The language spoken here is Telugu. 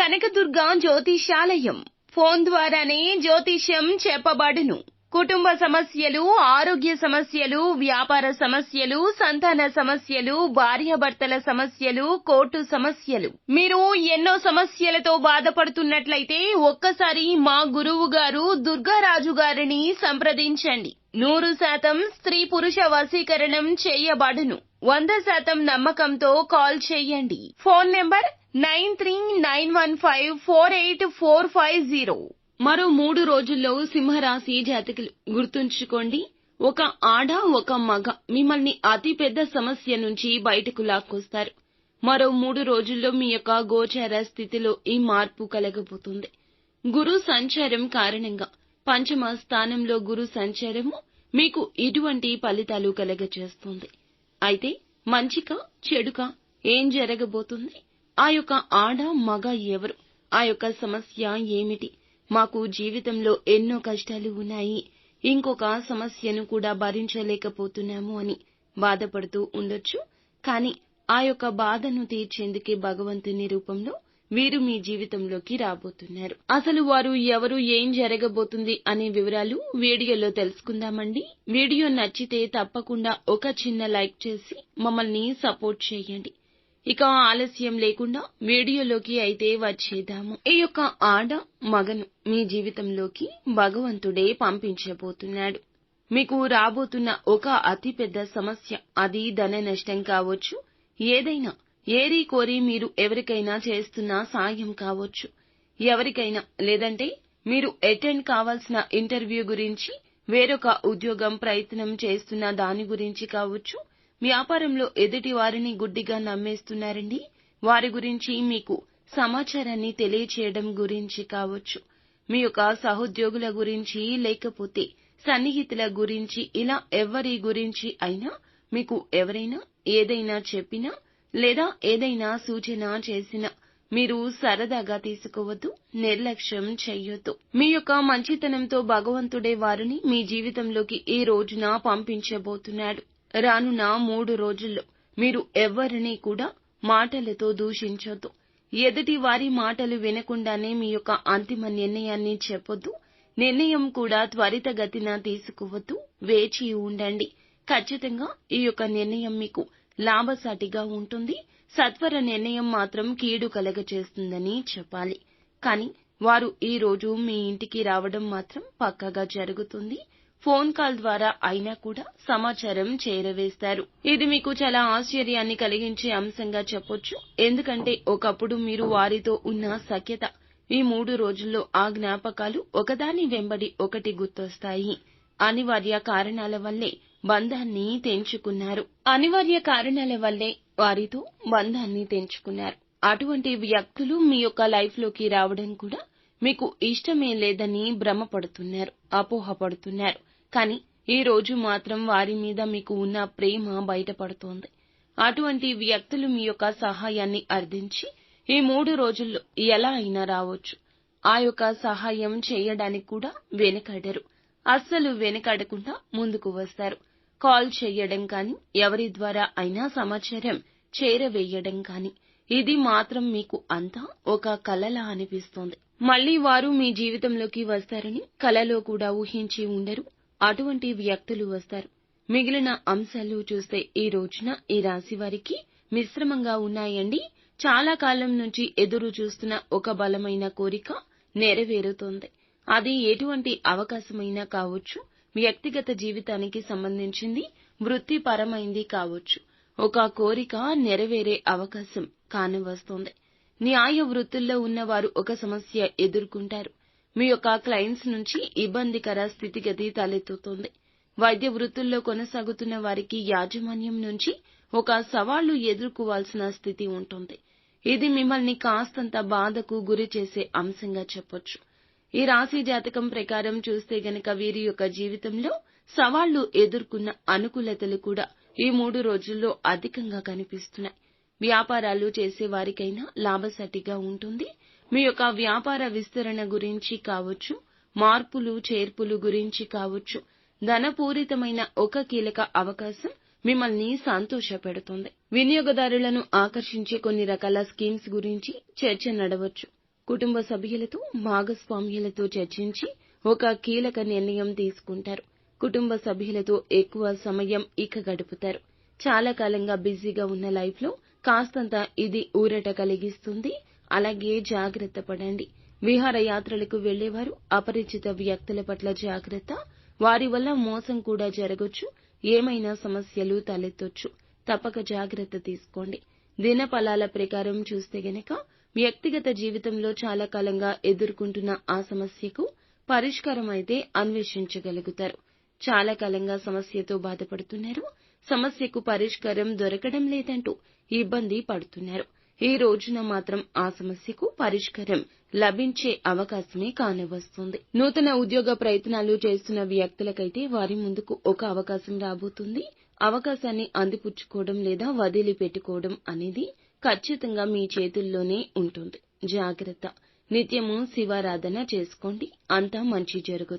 కనకదుర్గ జ్యోతిషాలయం. ఫోన్ ద్వారానే జ్యోతిష్యం చెప్పబడును. కుటుంబ సమస్యలు ఆరోగ్య సమస్యలు వ్యాపార సమస్యలు సంతాన సమస్యలు భార్యాభర్తల సమస్యలు కోర్టు సమస్యలు. మీరు ఎన్నో సమస్యలతో బాధపడుతున్నట్లయితే ఒక్కసారి మా గురువు గారు దుర్గారాజు గారిని సంప్రదించండి. నూరు శాతం స్త్రీ పురుష వశీకరణం చేయబడును. వంద శాతం నమ్మకంతో కాల్ చేయండి. Phone number nine three nine one five four eight four five zero. మరో మూడు రోజుల్లో సింహరాశి జాతకులు గుర్తుంచుకోండి. ఒక ఆడ ఒక మగ మిమ్మల్ని అతి పెద్ద సమస్య నుంచి బయటకు లాక్కొస్తారు. మరో మూడు రోజుల్లో మీ యొక్క గోచార స్థితిలో ఈ మార్పు కలగబోతుంది. గురు సంచారం కారణంగా పంచమ స్థానంలో గురు సంచారము మీకు ఇటువంటి ఫలితాలు కలగజేస్తుంది. అయితే మంచిక చెడుక ఏం జరగబోతుంది? ఆ యొక్క ఆడ మగ ఎవరు? ఆ యొక్క సమస్య ఏమిటి? మాకు జీవితంలో ఎన్నో కష్టాలు ఉన్నాయి. ఇంకొక సమస్యను కూడా భరించలేకపోతున్నాము అని బాధపడుతూ ఉండొచ్చు. కానీ ఆ యొక్క బాధను తీర్చేందుకే భగవంతుని రూపంలో వీరు మీ జీవితంలోకి రాబోతున్నారు. అసలు వారు ఎవరు ఏం జరగబోతుంది అనే వివరాలు వీడియోలో తెలుసుకుందామండి. వీడియో నచ్చితే తప్పకుండా ఒక చిన్న లైక్ చేసి మమ్మల్ని సపోర్ట్ చేయండి. ఇక ఆలస్యం లేకుండా వీడియోలోకి అయితే వచ్చేద్దాము. ఈ యొక్క ఆడ మగను మీ జీవితంలోకి భగవంతుడే పంపించబోతున్నాడు. మీకు రాబోతున్న ఒక అతిపెద్ద సమస్య అది ధన నష్టం కావచ్చు. ఏదైనా ఏరి కోరి మీరు ఎవరికైనా చేస్తున్న సాయం కావచ్చు. ఎవరికైనా లేదంటే మీరు అటెండ్ కావాల్సిన ఇంటర్వ్యూ గురించి వేరొక ఉద్యోగం ప్రయత్నం చేస్తున్న దాని గురించి కావచ్చు. వ్యాపారంలో ఎదుటి వారిని గుడ్డిగా నమ్మేస్తున్నారండి? వారి గురించి మీకు సమాచారాన్ని తెలియచేయడం గురించి కావచ్చు. మీ యొక్క సహోద్యోగుల గురించి లేకపోతే సన్నిహితుల గురించి ఇలా ఎవరి గురించి అయినా మీకు ఎవరైనా ఏదైనా చెప్పినా లేదా ఏదైనా సూచన చేసినా మీరు సరదాగా తీసుకోవద్దు నిర్లక్ష్యం చెయ్యొద్దు. మీ యొక్క మంచితనంతో భగవంతుడే వారిని మీ జీవితంలోకి ఈ రోజున పంపించబోతున్నాడు. రానున్న మూడు రోజుల్లో మీరు ఎవ్వరినీ కూడా మాటలతో దూషించొద్దు. ఎదుటి వారి మాటలు వినకుండానే మీ యొక్క అంతిమ నిర్ణయాన్ని చెప్పొద్దు. నిర్ణయం కూడా త్వరితగతిన తీసుకోవద్దు. వేచి ఉండండి. ఖచ్చితంగా ఈ యొక్క నిర్ణయం మీకు లాభసాటిగా ఉంటుంది. సత్వర నిర్ణయం మాత్రం కీడు కలగచేస్తుందని చెప్పాలి. కానీ వారు ఈ రోజు మీ ఇంటికి రావడం మాత్రం పక్కగా జరుగుతుంది. ఫోన్ కాల్ ద్వారా అయినా కూడా సమాచారం చేరవేస్తారు. ఇది మీకు చాలా ఆశ్చర్యాన్ని కలిగించే అంశంగా చెప్పొచ్చు. ఎందుకంటే ఒకప్పుడు మీరు వారితో ఉన్న సఖ్యత ఈ మూడు రోజుల్లో ఆ జ్ఞాపకాలు ఒకదాని వెంబడి ఒకటి గుర్తొస్తాయి. అనివార్య కారణాల వల్లే బంధాన్ని తెంచుకున్నారు. అనివార్య కారణాల వల్లే వారితో బంధాన్ని తెంచుకున్నారు. అటువంటి వ్యక్తులు మీ యొక్క లైఫ్లోకి రావడం కూడా మీకు ఇష్టమే లేదని భ్రమపడుతున్నారు అపోహపడుతున్నారు. కానీ ఈ రోజు మాత్రం వారి మీద మీకు ఉన్న ప్రేమ బయటపడుతోంది. అటువంటి వ్యక్తులు మీ యొక్క సహాయాన్ని అర్థించి ఈ మూడు రోజుల్లో ఎలా అయినా రావచ్చు. ఆ యొక్క సహాయం చేయడానికి కూడా వెనకడరు. అస్సలు వెనకడకుండా ముందుకు వస్తారు. కాల్ చేయడం కానీ ఎవరి ద్వారా అయినా సమాచారం చేరవేయడం కానీ ఇది మాత్రం మీకు అంతా ఒక కలలా అనిపిస్తోంది. మళ్ళీ వారు మీ జీవితంలోకి వస్తారని కలలో కూడా ఊహించి ఉండరు. అటువంటి వ్యక్తులు వస్తారు. మిగిలిన అంశాలు చూస్తే ఈ రోజున ఈ రాశి వారికి మిశ్రమంగా ఉన్నాయండి. చాలా కాలం నుంచి ఎదురు చూస్తున్న ఒక బలమైన కోరిక నెరవేరుతోంది. అది ఎటువంటి అవకాశమైనా కావచ్చు వ్యక్తిగత జీవితానికి సంబంధించింది వృత్తిపరమైంది కావచ్చు. ఒక కోరిక నెరవేరే అవకాశం కానవస్తోంది. న్యాయ వృత్తుల్లో ఉన్నవారు ఒక సమస్య ఎదుర్కొంటారు. మీ యొక్క క్లయింట్స్ నుంచి ఇబ్బందికర స్థితిగతి తలెత్తుతోంది. వైద్య వృత్తుల్లో కొనసాగుతున్న వారికి యాజమాన్యం నుంచి ఒక సవాళ్ళు ఎదుర్కోవాల్సిన స్థితి ఉంటుంది. ఇది మిమ్మల్ని కాస్తంత బాధకు గురి చేసే అంశంగా చెప్పొచ్చు. ఈ రాశి జాతకం ప్రకారం చూస్తే గనక వీరి యొక్క జీవితంలో సవాళ్ళు ఎదుర్కొన్న అనుకూలతలు కూడా ఈ మూడు రోజుల్లో అధికంగా కనిపిస్తున్నాయి. వ్యాపారాలు చేసే వారికైనా లాభసాటిగా ఉంటుంది. మీ యొక్క వ్యాపార విస్తరణ గురించి కావచ్చు మార్పులు చేర్పులు గురించి కావచ్చు ధనపూరితమైన ఒక కీలక అవకాశం మిమ్మల్ని సంతోషపెడుతుంది. వినియోగదారులను ఆకర్షించే కొన్ని రకాల స్కీమ్స్ గురించి చర్చ నడవచ్చు. కుటుంబ సభ్యులతో భాగస్వామ్యులతో చర్చించి ఒక కీలక నిర్ణయం తీసుకుంటారు. కుటుంబ సభ్యులతో ఎక్కువ సమయం ఇక గడుపుతారు. చాలా కాలంగా బిజీగా ఉన్న లైఫ్లో కాస్తంత ఇది ఊరట కలిగిస్తుంది. అలాగే జాగ్రత్త పడండి. విహారయాత్రలకు వెళ్ళేవారు అపరిచిత వ్యక్తుల పట్ల జాగ్రత్త. వారి వల్ల మోసం కూడా జరగొచ్చు. ఏమైనా సమస్యలు తలెత్తొచ్చు. తప్పక జాగ్రత్త తీసుకోండి. దినఫలాల ప్రకారం చూస్తే గనక వ్యక్తిగత జీవితంలో చాలా కాలంగా ఎదుర్కొంటున్న ఆ సమస్యకు పరిష్కారం అయితే అన్వేషించగలుగుతారు. చాలా కాలంగా సమస్యతో బాధపడుతున్నారు. సమస్యకు పరిష్కారం దొరకడం లేదంటూ ఇబ్బంది పడుతున్నారు. ఈ రోజున మాత్రం ఆ సమస్యకు పరిష్కారం లభించే అవకాశమే కానివస్తుంది. నూతన ఉద్యోగ ప్రయత్నాలు చేస్తున్న వ్యక్తులకైతే వారి ముందుకు ఒక అవకాశం రాబోతుంది. అవకాశాన్ని అందిపుచ్చుకోవడం లేదా వదిలిపెట్టుకోవడం అనేది ఖచ్చితంగా మీ చేతుల్లోనే ఉంటుంది. జాగ్రత్త. నిత్యము శివారాధన చేసుకోండి. అంతా మంచి జరుగుతుంది.